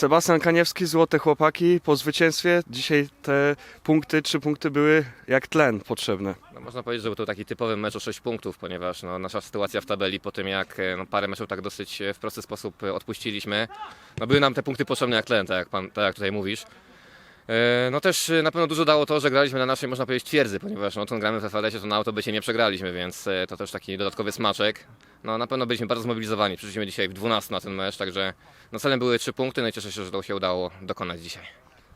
Sebastian Kaniewski, Złote Chłopaki po zwycięstwie. Dzisiaj te punkty, trzy punkty były jak tlen potrzebne. No, można powiedzieć, że był to taki typowy mecz o 6 punktów, ponieważ no, nasza sytuacja w tabeli po tym jak e, no, parę meczów tak dosyć e, w prosty sposób e, odpuściliśmy, no, były nam te punkty potrzebne jak tlen, tak jak, pan, tak jak tutaj mówisz. No też na pewno dużo dało to, że graliśmy na naszej, można powiedzieć, twierdzy, ponieważ no, odkąd gramy w FLS-ie, to na autobycie nie przegraliśmy, więc to też taki dodatkowy smaczek. No na pewno byliśmy bardzo zmobilizowani, przyszliśmy dzisiaj w 12 na ten mecz, także no, celem były 3 punkty, no i cieszę się, że to się udało dokonać dzisiaj.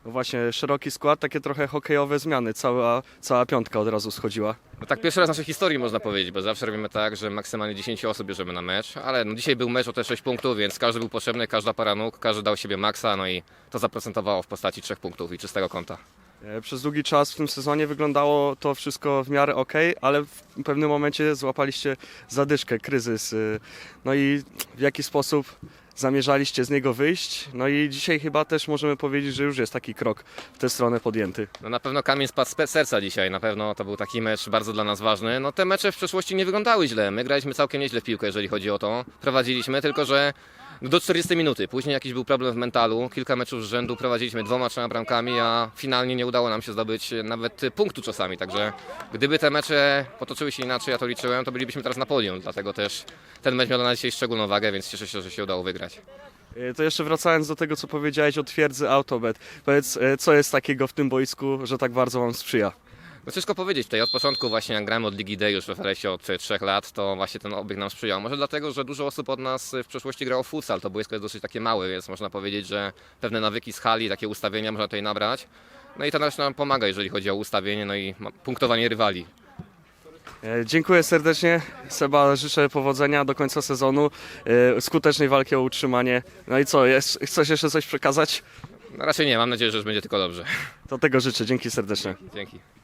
No właśnie, szeroki skład, takie trochę hokejowe zmiany. Cała, cała piątka od razu schodziła. No tak pierwszy raz w naszej historii można powiedzieć, bo zawsze robimy tak, że maksymalnie 10 osób bierzemy na mecz, ale no dzisiaj był mecz o te 6 punktów, więc każdy był potrzebny, każda para nóg, każdy dał siebie maksa, no i to zaprocentowało w postaci 3 punktów i czystego konta. E, Przez długi czas w tym sezonie wyglądało to wszystko w miarę ok, ale w pewnym momencie złapaliście zadyszkę, kryzys. y, No i w jaki sposób zamierzaliście z niego wyjść? No i dzisiaj chyba też możemy powiedzieć, że już jest taki krok w tę stronę podjęty. No na pewno kamień spadł z serca dzisiaj, na pewno to był taki mecz bardzo dla nas ważny. No te mecze w przeszłości nie wyglądały źle, my graliśmy całkiem nieźle w piłkę, jeżeli chodzi o to. Prowadziliśmy, tylko że do 40 minuty, później jakiś był problem w mentalu, kilka meczów z rzędu prowadziliśmy dwoma, trzema bramkami, a finalnie nie udało nam się zdobyć nawet punktu czasami, także gdyby te mecze potoczyły się inaczej, ja to liczyłem, to bylibyśmy teraz na podium, dlatego też ten mecz miał dzisiaj szczególną wagę, więc cieszę się, że się udało wygrać. E, To jeszcze wracając do tego, co powiedziałeś o twierdzy Autobet. Powiedz, e, co jest takiego w tym boisku, że tak bardzo wam sprzyja? No ciężko powiedzieć tutaj, od początku właśnie jak gramy od Ligi D już w FRS-ie od e, trzech lat, to właśnie ten obieg nam sprzyjał. Może dlatego, że dużo osób od nas w przeszłości grało w futsal, to boisko jest dosyć takie małe, więc można powiedzieć, że pewne nawyki z hali, takie ustawienia można tutaj nabrać. No i to też nam pomaga, jeżeli chodzi o ustawienie, no i punktowanie rywali. E, Dziękuję serdecznie. Seba, życzę powodzenia do końca sezonu, e, skutecznej walki o utrzymanie. No i co, jest, chcesz jeszcze coś przekazać? No raczej nie, mam nadzieję, że już będzie tylko dobrze. To tego życzę. Dzięki serdecznie. Dzięki.